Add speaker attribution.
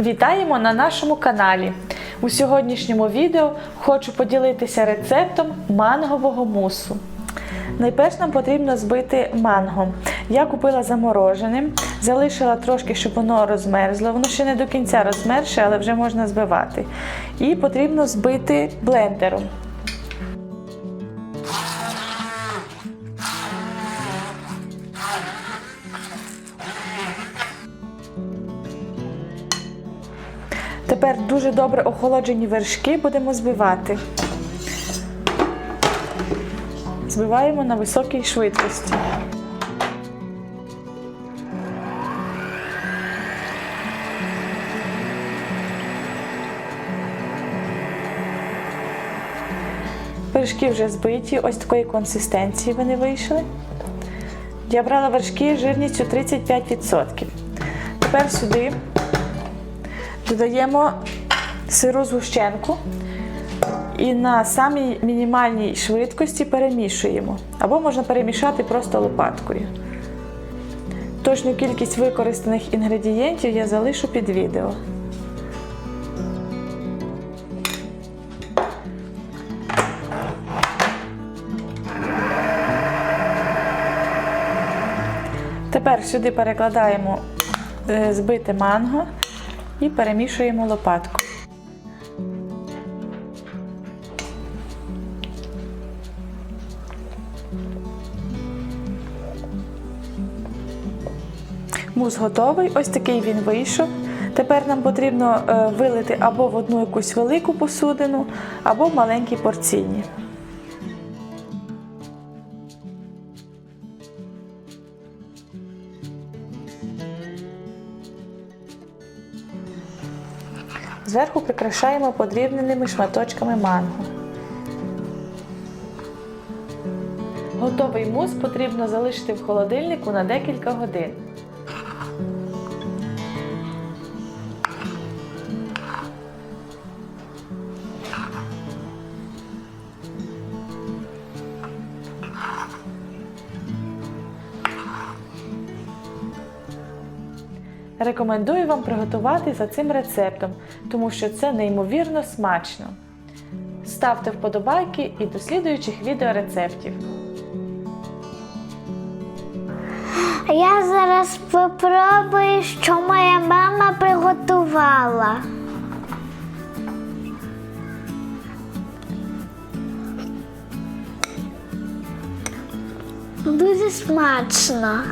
Speaker 1: Вітаємо на нашому каналі. У сьогоднішньому відео хочу поділитися рецептом мангового мусу. Найперш нам потрібно збити манго. Я купила замороженим, залишила трошки, щоб воно розмерзло. Воно ще не до кінця розмерше, але вже можна збивати. І потрібно збити блендером. Тепер дуже добре охолоджені вершки будемо збивати. Збиваємо на високій швидкості. Вершки вже збиті, ось такої консистенції вони вийшли. Я брала вершки жирністю 35%. Тепер сюди додаємо сиру згущенку і на самій мінімальній швидкості перемішуємо. Або можна перемішати просто лопаткою. Точну кількість використаних інгредієнтів я залишу під відео. Тепер сюди перекладаємо е, збите манго і перемішуємо лопаткою. Мус готовий, ось такий він вийшов. Тепер нам потрібно е, вилити або в одну якусь велику посудину, або в маленькі порційні. Зверху прикрашаємо подрібненими шматочками манго. Готовий мус потрібно залишити в холодильнику на декілька годин. Рекомендую вам приготувати за цим рецептом, тому що це неймовірно смачно. Ставте вподобайки і до слідуючих відеорецептів.
Speaker 2: Я зараз попробую, що моя мама приготувала. Дуже смачно.